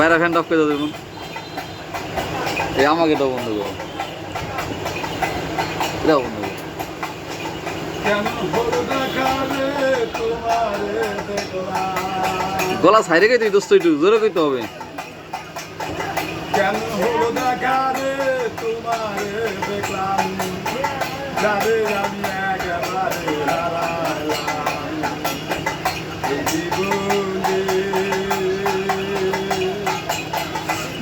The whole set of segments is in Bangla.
বাইরে ফ্যান অফ করে দেবেন এই আমাকে দাও বন্ধ করো। দাও বন্ধ গলা সাইডে গেছে দোস্ত, একটু জোরে কইতে হবে। কেন তোমারে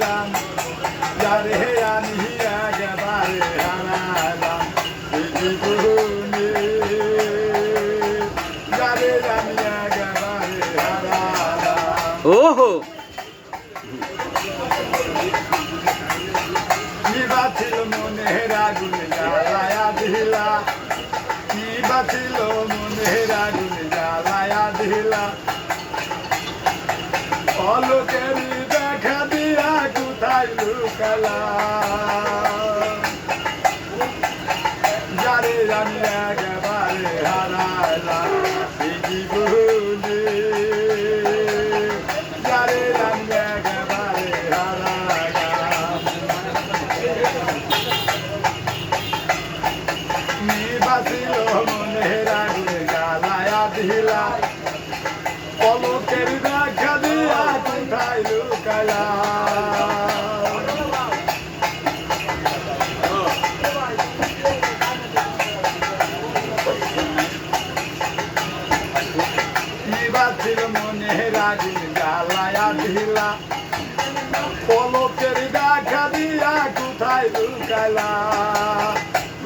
মারিলাম যারে আমি হারালাম এই জীবনে যারে আমি একেবারে হারালাম। ওহো। কি বাছিল মনের আগুন জ্বালায়া দিলা। কি বাছিল মনের লুকালা যারে আমি একেবারে হারালাম এই জীবনে। যারে আমি একেবারে হারালাম নিবাসিল মনের আগুনে জ্বালায়া দিলা। পলকের দেখা দিয়া কোথায় লুকায়া দিলা পলকের দেখা দিয়া কোথায় লুকালা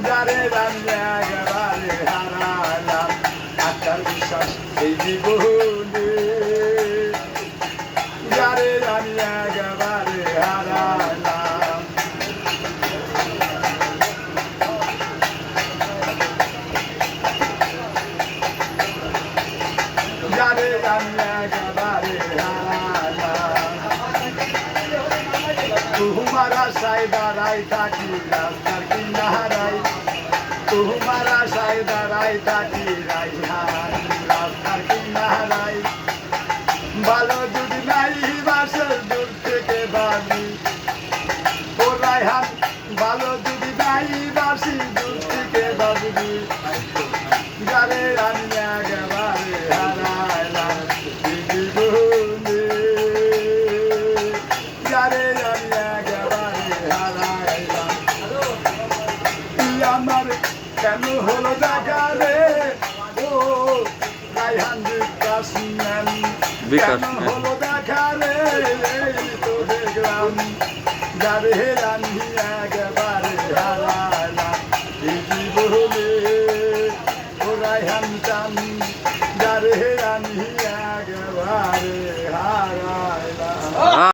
যারে রান্না একেবারে হারালাম আত্মার বিশ্বাস এই জীবনে তোমারা দাঁড়াই থাকি রাস্তার কিনারাই। তোমারা সাইদারাই থাকি রাইহান রাস্তার আমার কেন হলো দেখারে ও রাইহান বিকাশ ম্যান বিকাশ হ্যাঁ। হলো দেখারে তো দেখলাম যারে হেরান একেবারে হারালা এই জীবনে ও রাইহান টান যারে হেরান একেবারে হারালা